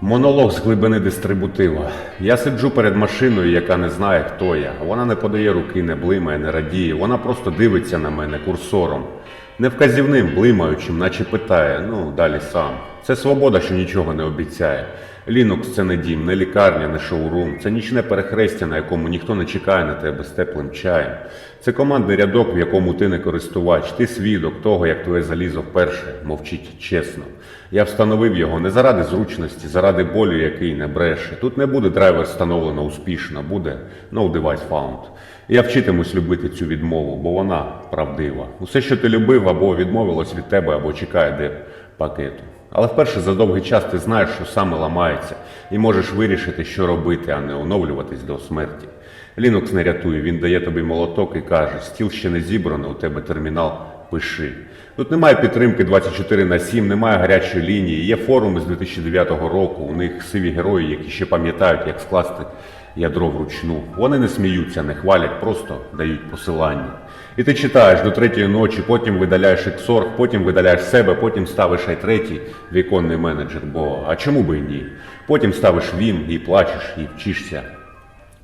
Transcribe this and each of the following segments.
Монолог з глибини дистрибутива. Я сиджу перед машиною, яка не знає, хто я. Вона не подає руки, не блимає, не радіє. Вона просто дивиться на мене курсором. Не вказівним, блимаючим, наче питає, ну далі сам. Це свобода, що нічого не обіцяє. Linux – це не дім, не лікарня, не шоурум. Це нічне перехрестя, на якому ніхто не чекає на тебе з теплим чаєм. Це командний рядок, в якому ти не користувач, ти свідок того, як твоє залізо вперше мовчить чесно. Я встановив його не заради зручності, заради болю, який не бреше. Тут не буде драйвер встановлено успішно, буде no device found. Я вчитимусь любити цю відмову, бо вона правдива. Усе, що ти любив, або відмовилось від тебе, або чекає де пакету. Але вперше за довгий час ти знаєш, що саме ламається, і можеш вирішити, що робити, а не оновлюватись до смерті. Linux не рятує, він дає тобі молоток і каже: стіл ще не зібрано, у тебе термінал, пиши. Тут немає підтримки 24 на 7, немає гарячої лінії. Є форуми з 2009 року. У них сиві герої, які ще пам'ятають, як скласти ядро вручну. Вони не сміються, не хвалять, просто дають посилання. І ти читаєш до третьої ночі, потім видаляєш ексорг, потім видаляєш себе, потім ставиш ай третій віконний менеджер. Бо а чому би і ні? Потім ставиш він і плачеш, і вчишся.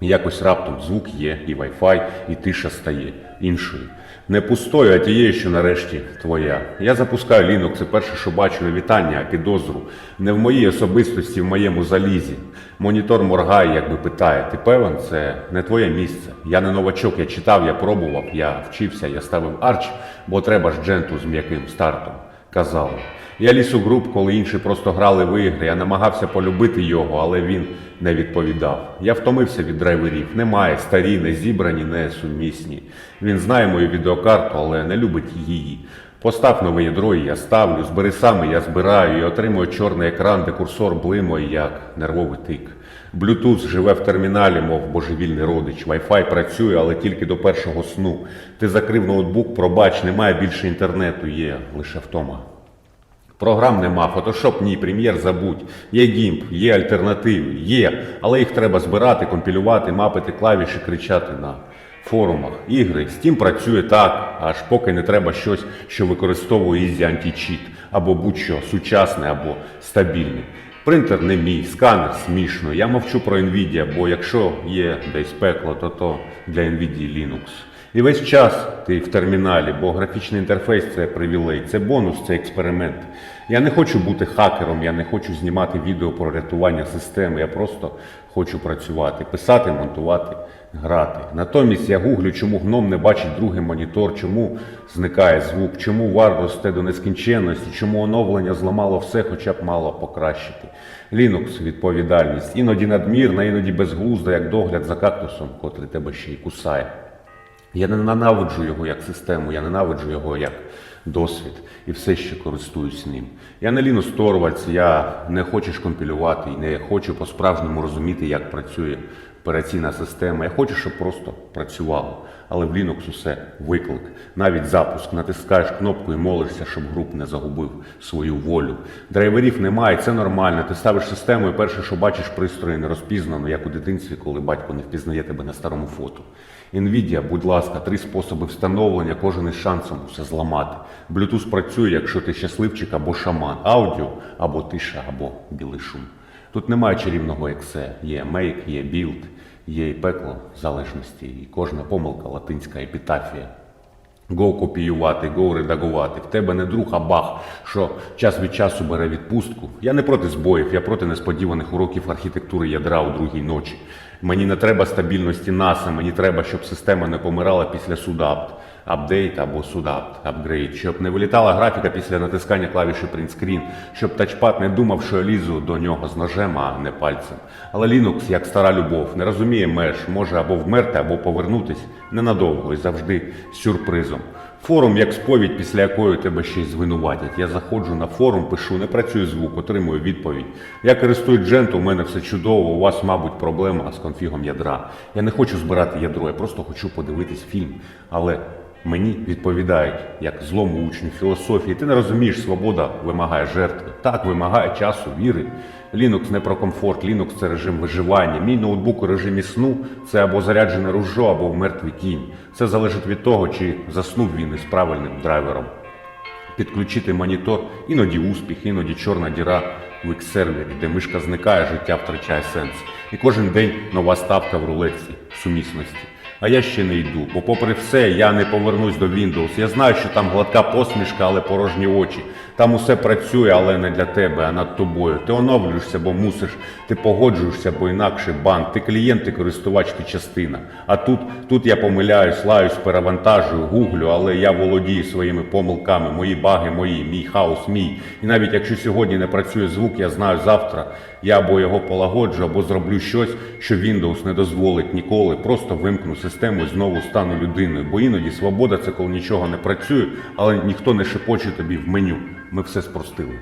Якось раптом звук є, і Wi-Fi, і тиша стає іншою. Не пустою, а тією, що нарешті твоя. Я запускаю Linux, і перше, що бачу, не вітання, а підозру. Не в моїй особистості, в моєму залізі. Монітор моргає, якби питає: ти певен, це не твоє місце. Я не новачок, я читав, я пробував, я вчився, я ставив арч, бо треба ж дженту з м'яким стартом. Казали. Я ліз у груп, коли інші просто грали в ігри. Я намагався полюбити його, але він не відповідав. Я втомився від драйверів. Немає, старі, не зібрані, не сумісні. Він знає мою відеокарту, але не любить її. Постав нове ядро, і я ставлю, збери саме, я збираю і отримую чорний екран, де курсор блимає, як нервовий тик. Bluetooth живе в терміналі, мов божевільний родич. Wi-Fi працює, але тільки до першого сну. Ти закрив ноутбук, пробач, немає більше інтернету, є лише втома. Програм нема, фотошоп ні, прем'єр забудь. Є гімп, є альтернативи, є, але їх треба збирати, компілювати, мапити клавіші, кричати на форумах. Ігри, Steam працює так, аж поки не треба щось, що використовує Easy Anti-Cheat, або будь-що сучасне або стабільне. Принтер не мій, сканер смішно. Я мовчу про Nvidia, бо якщо є десь пекло, то то для Nvidia Linux. І весь час ти в терміналі, бо графічний інтерфейс це привілей, це бонус, це експеримент. Я не хочу бути хакером, я не хочу знімати відео про рятування системи. Я просто хочу працювати, писати, монтувати, грати. Натомість я гуглю, чому гном не бачить другий монітор, чому зникає звук, чому вар росте до нескінченності, чому оновлення зламало все, хоча б мало покращити. Linux відповідальність, іноді надмірна, іноді безглузда, як догляд за кактусом, котрий тебе ще й кусає. Я не ненавиджу його як систему, я ненавиджу його як досвід і все ще користуюсь ним. Я не Лінус Торвальдс, я не хочу компілювати і не хочу по-справжньому розуміти, як працює операційна система. Я хочу, щоб просто працювало. Але в Linux усе виклик. Навіть запуск. Натискаєш кнопку і молишся, щоб груп не загубив свою волю. Драйверів немає, це нормально. Ти ставиш систему і перше, що бачиш, пристрої не розпізнано, як у дитинстві, коли батько не впізнає тебе на старому фото. Nvidia, будь ласка, три способи встановлення, кожен із шансом усе зламати. Bluetooth працює, якщо ти щасливчик або шаман, аудіо або тиша, або білий шум. Тут немає чарівного ексе, є make, є build, є і пекло залежності, і кожна помилка латинська епітафія. Го копіювати, го редагувати. В тебе не друг, а баг, що час від часу бере відпустку. Я не проти збоїв, я проти несподіваних уроків архітектури ядра у другій ночі. Мені не треба стабільності НАСА, мені треба, щоб система не помирала після судапт, апдейт або судапт, апгрейд, щоб не вилітала графіка після натискання клавіші принтскрін, щоб тачпад не думав, що я лізу до нього з ножем, а не пальцем. Але Linux, як стара любов, не розуміє меж, може або вмерти, або повернутись ненадовго і завжди з сюрпризом. Форум як сповідь, після якої тебе ще й звинуватять. Я заходжу на форум, пишу, не працює звук, отримую відповідь. Я користую дженту, у мене все чудово, у вас, мабуть, проблема з конфігом ядра. Я не хочу збирати ядро, я просто хочу подивитись фільм. Але мені відповідають, як злому учню філософії. Ти не розумієш, свобода вимагає жертви. Так, вимагає часу, віри. Linux не про комфорт, Linux це режим виживання. Мій ноутбук у режимі сну це або заряджене ружо, або мертвий кінь. Це залежить від того, чи заснув він із правильним драйвером. Підключити монітор, іноді успіх, іноді чорна діра. в X-сервері, де мишка зникає, життя втрачає сенс. І кожен день нова ставка в рулетці сумісності. А я ще не йду, бо попри все, я не повернусь до Windows. Я знаю, що там гладка посмішка, але порожні очі. Там усе працює, але не для тебе, а над тобою. Ти оновлюєшся, бо мусиш. Ти погоджуєшся, бо інакше бан. Ти клієнт, ти користувач, ти частина. А тут, тут я помиляюсь, лаюсь, перевантажую, гуглю, але я володію своїми помилками. Мої баги мої, мій хаос мій. І навіть якщо сьогодні не працює звук, я знаю завтра. Я або його полагоджу, або зроблю щось, що Windows не дозволить ніколи. Просто вимкну систему і знову стану людиною. Бо іноді свобода це коли нічого не працює, але ніхто не шепоче тобі в меню. Ми все спростили.